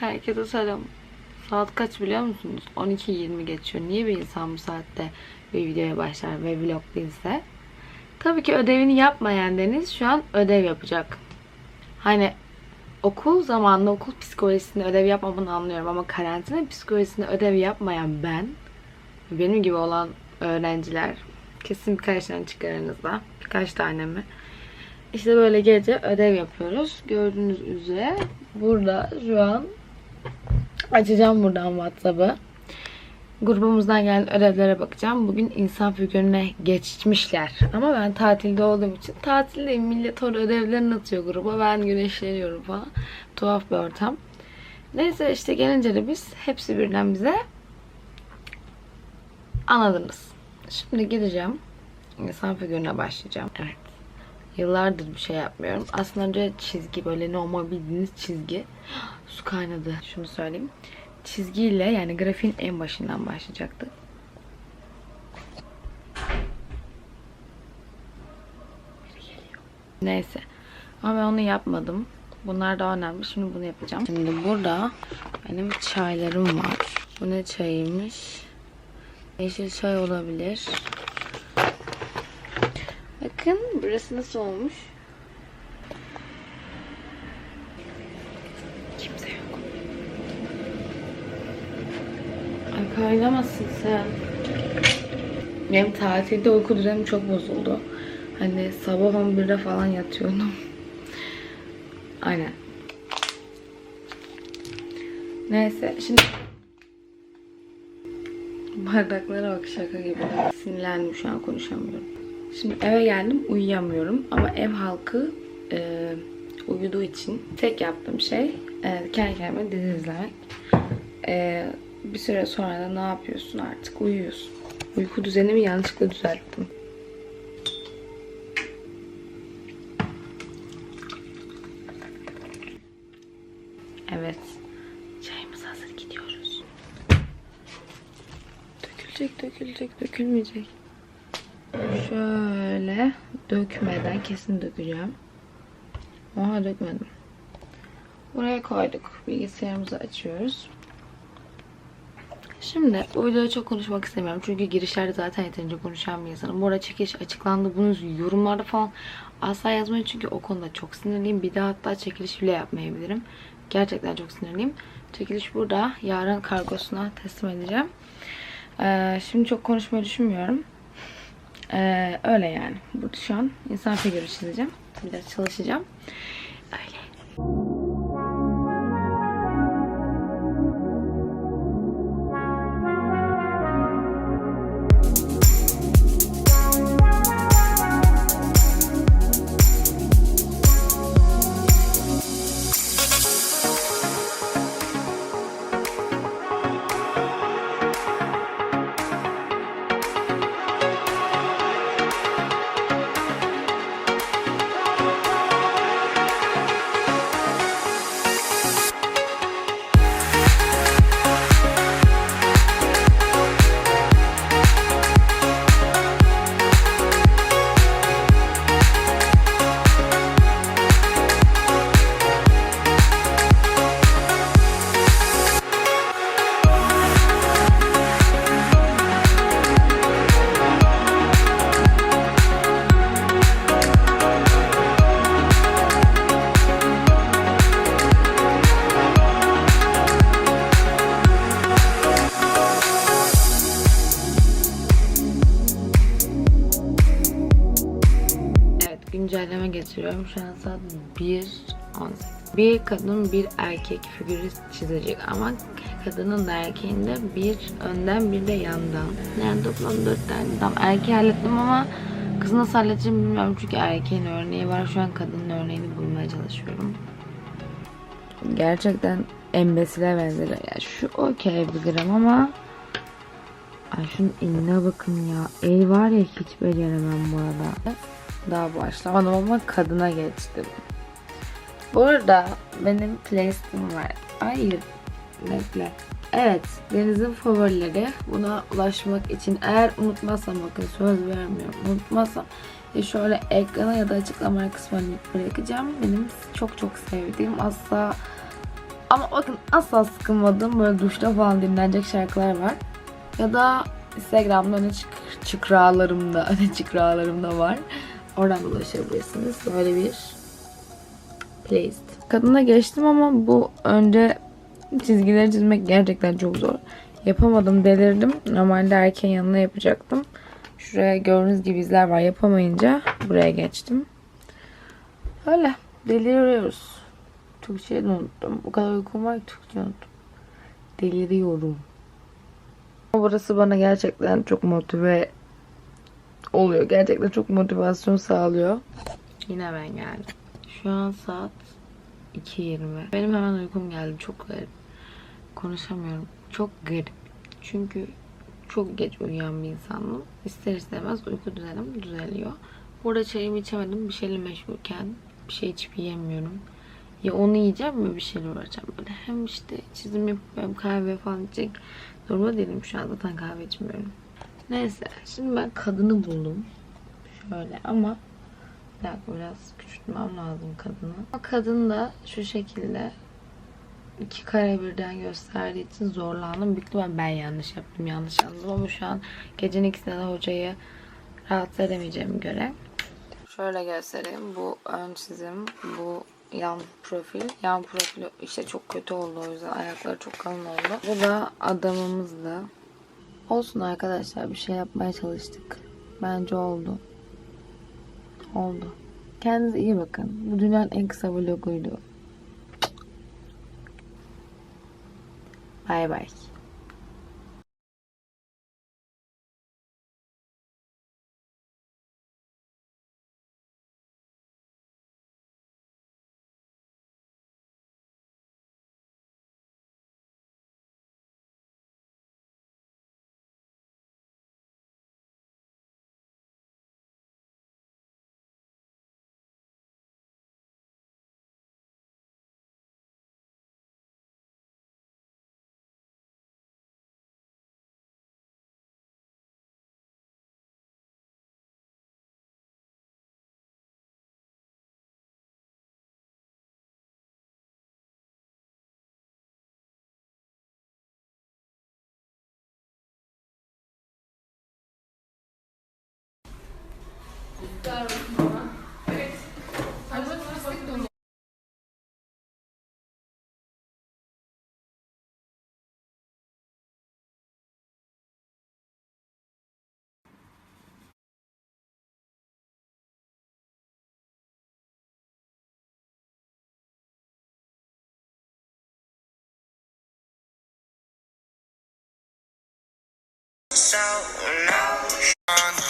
Herkese selam. Saat kaç biliyor musunuz? 12.20 geçiyor. Niye bir insan bu saatte bir videoya başlar ve vlog değilse? Tabii ki ödevini yapmayan Deniz şu an ödev yapacak. Hani okul zamanında okul psikolojisinde ödev yapmamanı anlıyorum ama karantina psikolojisinde ödev yapmayan ben benim gibi olan öğrenciler kesin birkaç tane çıkarınızda birkaç tane mi işte böyle gece ödev yapıyoruz. Gördüğünüz üzere burada şu an açacağım buradan WhatsApp'ı. Grubumuzdan gelen ödevlere bakacağım. Bugün insan figürüne geçmişler. Ama ben tatilde olduğum için tatildeyim. Millet orada ödevlerini atıyor gruba. Ben güneşleniyorum falan. Tuhaf bir ortam. Neyse işte gelince de biz hepsi birden bize anladınız. Şimdi gideceğim. İnsan figürüne başlayacağım. Evet. Yıllardır bir şey yapmıyorum. Aslında önce çizgi böyle normal bildiğiniz çizgi. Su kaynadı. Şunu söyleyeyim. Çizgiyle yani grafiğin en başından geliyor. Neyse. Ama ben onu yapmadım. Bunlar daha önemli. Şimdi bunu yapacağım. Şimdi burada benim çaylarım var. Bu ne çayıymış? Yeşil çay olabilir. Bakın burası nasıl olmuş. Kimse yok. Ay kaynamasın sen. Benim tatilde uyku düzenim çok bozuldu. Hani sabah 11'de falan yatıyordum. Aynen. Neyse şimdi bardaklara bak şaka gibi. Sinirlendim şu an konuşamıyorum. Şimdi eve geldim uyuyamıyorum ama ev halkı e, uyuduğu için tek yaptığım şey e, kendi kendime dizi izlemek. E, bir süre sonra da ne yapıyorsun artık uyuyorsun. Uyku düzenimi yanlışlıkla düzelttim. Evet. Çayımız hazır gidiyoruz. Dökülecek, dökülecek, dökülmeyecek. Şöyle dökmeden kesin dökeceğim. Oha dökmedim. Buraya koyduk. Bilgisayarımızı açıyoruz. Şimdi bu videoda çok konuşmak istemiyorum. Çünkü girişlerde zaten yeterince konuşan bir insanım. Bu arada çekiliş açıklandı. Bunu yorumlarda falan asla yazmayın. Çünkü o konuda çok sinirliyim. Bir daha hatta çekiliş bile yapmayabilirim. Gerçekten çok sinirliyim. Çekiliş burada. Yarın kargosuna teslim edeceğim. Ee, şimdi çok konuşmayı düşünmüyorum. Ee, öyle yani. Burada şu an insan figürü çizeceğim. Biraz çalışacağım. Öyle. Güncelleme getiriyorum. Şu an saat 1.18. Bir kadın bir erkek figürü çizecek ama kadının da erkeğin de bir önden bir de yandan. Yani toplam 4 tane. Tamam erkeği hallettim ama kızı nasıl halledeceğim bilmiyorum çünkü erkeğin örneği var. Şu an kadının örneğini bulmaya çalışıyorum. Gerçekten embesile benzer. Ya şu okey bir gram ama Ay şunun eline bakın ya. El var ya hiç beceremem bu arada. Daha başlamadım ama kadına geçtim. Bu arada benim playlistim var. Hayır. Bekle. Evet. Deniz'in favorileri. Buna ulaşmak için eğer unutmazsam bakın söz vermiyorum. Unutmazsam ya şöyle ekrana ya da açıklama kısmına bırakacağım. Benim çok çok sevdiğim asla Ama bakın asla sıkılmadığım böyle duşta falan dinlenecek şarkılar var. Ya da Instagram'da öne çık çıkralarımda, öne çıkralarımda var. Oradan ulaşabilirsiniz. Böyle bir playlist. Kadına geçtim ama bu önce çizgileri çizmek gerçekten çok zor. Yapamadım, delirdim. Normalde erkeğin yanına yapacaktım. Şuraya gördüğünüz gibi izler var. Yapamayınca buraya geçtim. Öyle. Deliriyoruz. Türkçeyi de unuttum. O kadar uykum var ki Türkçe unuttum. Deliriyorum. Burası bana gerçekten çok motive oluyor. Gerçekten çok motivasyon sağlıyor. Yine ben geldim. Şu an saat 2.20. Benim hemen uykum geldi. Çok garip. Konuşamıyorum. Çok garip. Çünkü çok geç uyuyan bir insanım. İster istemez uyku düzenim düzeliyor. Burada çayımı içemedim. Bir şeyle meşgulken bir şey içip yiyemiyorum. Ya onu yiyeceğim ya bir şeyle uğraşacağım böyle. Hem işte çizim yapıp hem kahve falan içecek durumda değilim şu an zaten kahve içmiyorum. Neyse şimdi ben kadını buldum. Şöyle ama bir dakika biraz küçültmem lazım kadını. Ama kadın da şu şekilde iki kare birden gösterdiği için zorlandım. Büyük ihtimal ben yanlış yaptım, yanlış anladım ama şu an gecenin ikisinde de hocayı rahatsız edemeyeceğime göre. Şöyle göstereyim. Bu ön çizim, bu yan profil. Yan profil işte çok kötü oldu o yüzden ayakları çok kalın oldu. Bu da adamımızdı. Olsun arkadaşlar bir şey yapmaya çalıştık. Bence oldu. Oldu. Kendinize iyi bakın. Bu dünyanın en kısa vloguydu. Bay bay. So now.